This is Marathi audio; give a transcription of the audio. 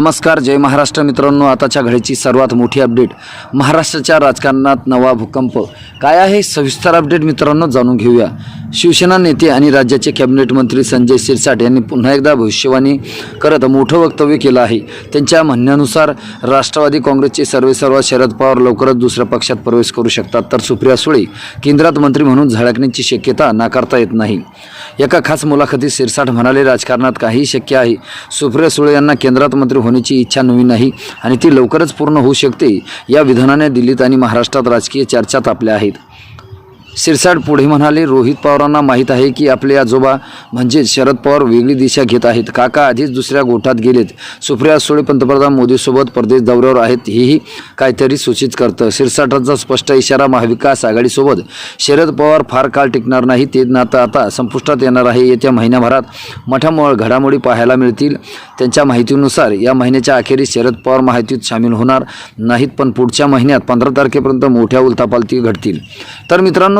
नमस्कार जय महाराष्ट्र मित्रांनो. आताच्या घडीची सर्वात मोठी अपडेट. महाराष्ट्राच्या राजकारणात नवा भूकंप. काय आहे? सविस्तर अपडेट मित्रांनो जाणून घेऊया. शिवसेना नेते आणि राज्याचे कॅबिनेट मंत्री संजय शिरसाट यांनी पुन्हा एकदा भविष्यवाणी करत मोठं वक्तव्य केलं आहे. त्यांच्या म्हणण्यानुसार राष्ट्रवादी काँग्रेसचे सर्वेसर्वा शरद पवार लवकरच दुसऱ्या पक्षात प्रवेश करू शकतात. तर सुप्रिया सुळे केंद्रात मंत्री म्हणून झळकण्याची शक्यता नाकारता येत नाही. एका खास मुलाखतीत शिरसाट म्हणाले राजकारणात काही शक्य आहे. सुप्रिया सुळे यांना केंद्रात मंत्री होण्याची इच्छा नवी नाही आणि ती लवकरच पूर्ण होऊ शकते या विधानाने दिल्लीत आणि महाराष्ट्रात राजकीय चर्चा तापल्या आहेत. शिरसाट पुढे म्हणाले रोहित पवारांना माहीत आहे की आपले आजोबा म्हणजे शरद पवार वेगळी दिशा घेत आहेत. काका आधीच दुसऱ्या गोठात गेलेत. सुप्रिया सुळे पंतप्रधान मोदीसोबत परदेश दौऱ्यावर आहेत. हेही काहीतरी सूचित करतं. शिरसाटांचा स्पष्ट इशारा महाविकास आघाडीसोबत. शरद पवार फार काळ टिकणार नाही. ते नातं आता संपुष्टात येणार आहे. येत्या महिन्याभरात मोठ्या घडामोडी पाहायला मिळतील. त्यांच्या माहितीनुसार या महिन्याच्या अखेरीस शरद पवार माहितीत सामील होणार नाहीत पण पुढच्या महिन्यात पंधरा तारखेपर्यंत मोठ्या उलथापालती घडतील. तर मित्रांनो